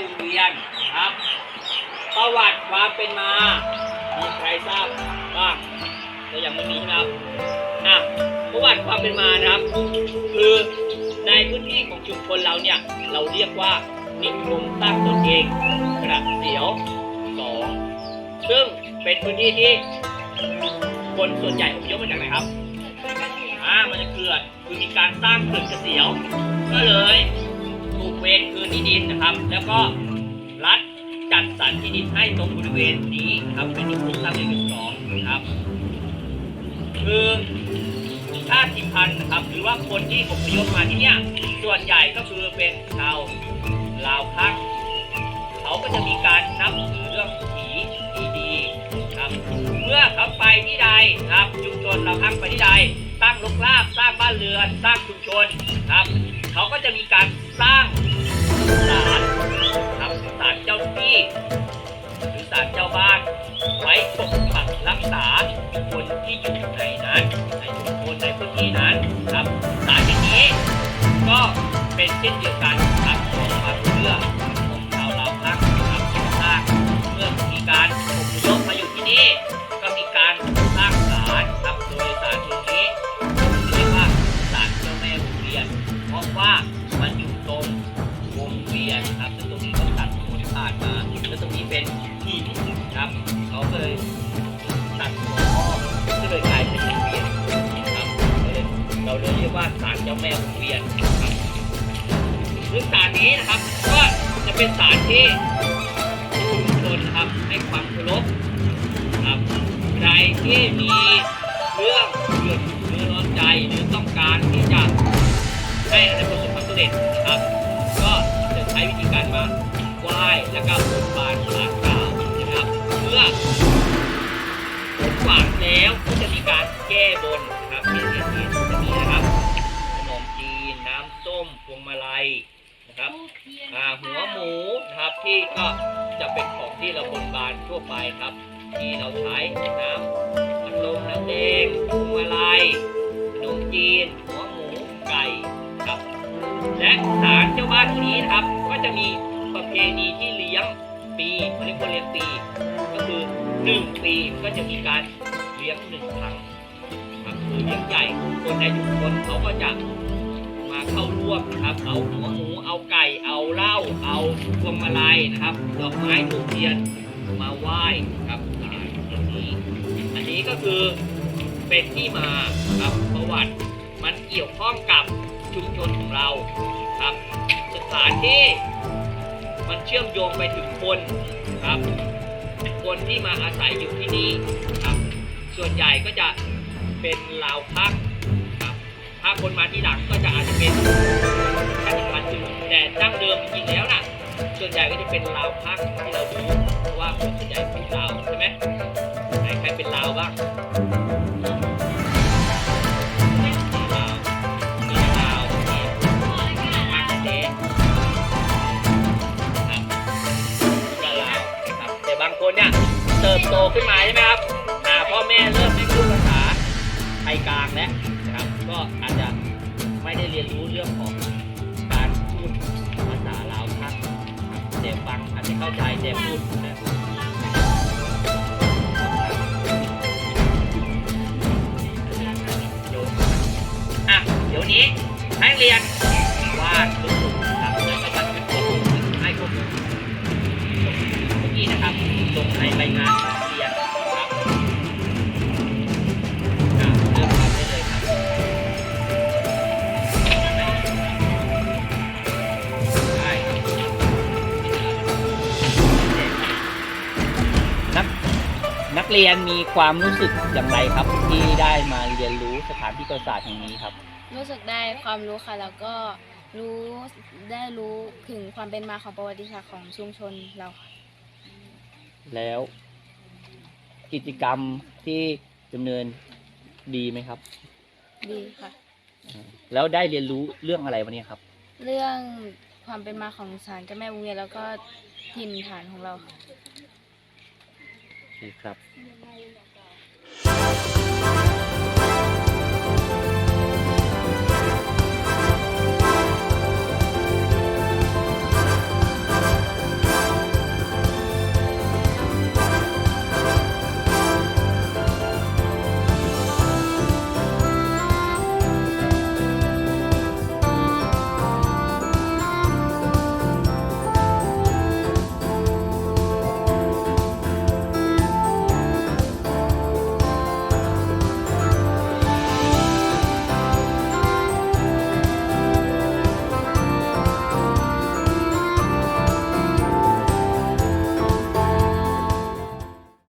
ม่วงเวียนครับ ประวัติความเป็นมา มีใครทราบบ้างก็ยังไม่มีนะครับอะประวัติความเป็นมานะครับ คือในพื้นที่ของชุมชนเราเนี่ย เราเรียกว่านิคมสร้างตนเองกระเสียวสองซึ่งเป็นพื้นที่ที่คนส่วนใหญ่อพยพมาจากไหนครับอ่ามันจะเกิดคือมีการสร้างเขื่อนกระเสียว ก็เลย เวรคืนที่ดินนะครับ แล้วก็รัฐจัดสรรที่ดินให้ตรงบริเวณนี้นะครับเป็นที่คุ้มทรัพย์เลขสองนะครับคือชาติพันธุ์นะครับ หรือว่าคนที่อพยพมาที่เนี่ยส่วนใหญ่ก็คือเป็นชาวลาวคักเขาก็จะมีการนับถือเรื่องผีที่ดีครับเมื่อเขาไปที่ใดครับชุมชนเราพักไปที่ใดตั้งลกลาบสร้างบ้านเรือน สร้างชุมชนครับ เขาก็จะมีการสร้าง ที่หรือศาลเจ้าบ้าน ไว้ปกปักรักษาคนที่อยู่ในนั้นในชุมชนในพื้นที่นั้นครับศาลอย่างนี้ ก็เป็นเช่นเดียวกันครับของความเชื่อของชาวลาวพักครับที่สร้างเมื่อมีการอพยพมาอยู่ที่นี่ก็มีการสร้างศาลครับโดยศาลตรงนี้เรียกว่าศาลเจ้าแม่วงเวียนเพราะว่ามันอยู่ตรงวงเวียนครับแล้วตรงนี้ก็ตัดถนน ผ่านมาแล้วตรงนี้เป็นหินครับเขาเลยตัดหัวอ้อก็เลยกลายเป็นวงเวียนครับเราเลยเรียกว่าศาลเจ้าแม่วงเวียนครับซึ่งศาลนี้นะครับก็จะเป็นศาลที่ผู้คนนะครับให้ความเคารพครับใครที่มีเรื่องเดือดเรือร้อนใจหรือต้องการที่จะให้อะไรประสบความสำเร็จครับ ก็จะใช้วิธีการมา ไหว้แล้วก็บนบานสารกล่าวนะครับเมื่อผลหวังแล้วก็จะมีการแก้บนครับที่ที่ที่จะมีนะครับขนมจีนน้ำส้มพวงมาลัยนะครับอ่าหัวหมูนะครับที่ก็จะเป็นของที่เราบนบานทั่วไปครับ ที่เราใช้น้ำอัดลมน้ำแดงพวงมาลัยขนมจีน หัวหมูไก่ครับ และศาลเจ้าบ้านที่นี้นะครับก็จะมีประ เพณีที่เลี้ยงปีเขาเรียกว่าเลี้ยงปี ก็คือหนึ่งปีก็จะมีการเลี้ยงหนึ่งครั้งครับคือเลี้ยงใหญ่คนในชุมชนเขาก็จะมาเข้าร่วมนะครับ เอาหัวหมูเอาไก่เอาเหล้าเอาพวงมาลัยนะครับดอกไม้ทูบเทียนมาไหว้ครับอย่างนี้อันนี้ก็คือเป็นที่มาครับประวัติมันเกี่ยวข้องกับชุมชนของเราครับสถานที่ มันเชื่อมโยงไปถึงคนครับ คนที่มาอาศัยอยู่ที่นี่ครับ ส่วนใหญ่ก็จะเป็นลาวพักครับ ถ้าคนมาที่หลังก็จะอาจจะเป็นชาติพันธุ์อื่นแต่ดั้งเดิมจริงๆแล้วน่ะส่วนใหญ่ก็จะเป็นลาวพักที่เรารู้เพราะว่าคนส่วนใหญ่พูดลาวใช่ไหมไหนใครเป็นลาวบ้าง เติบโตขึ้นมาใช่ไหมครับอ่าพ่อแม่เริ่มไม่พูดภาษาไทยกลางแล้วนะครับ ก็อาจจะไม่ได้เรียนรู้เรื่องของการพูดภาษาลาวทักครับแต่ฟังอาจจะเข้าใจแต่พูดนะโยมอะเดี๋ยวนี้ให้เรียนวาดรูป นะครับลงในใบงานเรียนครับอะเริ่มทำได้เลยครับได้ครับนักนักเรียนมีความรู้สึกอย่างไรครับ ที่ได้มาเรียนรู้สถานที่ประวัติศาสตร์แห่งนี้ครับ รู้สึกได้ความรู้ค่ะ แล้วก็รู้ได้รู้ถึงความเป็นมาของประวัติศาสตร์ของชุมชนเราค่ะ แล้ว กิจกรรมที่ดำเนินดีไหมครับ ดีค่ะ แล้วได้เรียนรู้เรื่องอะไรวันนี้ครับ เรื่องความเป็นมาของศาลเจ้าแม่วงเวียนแล้วก็ถิ่นฐานของเราค่ะ โอเคครับ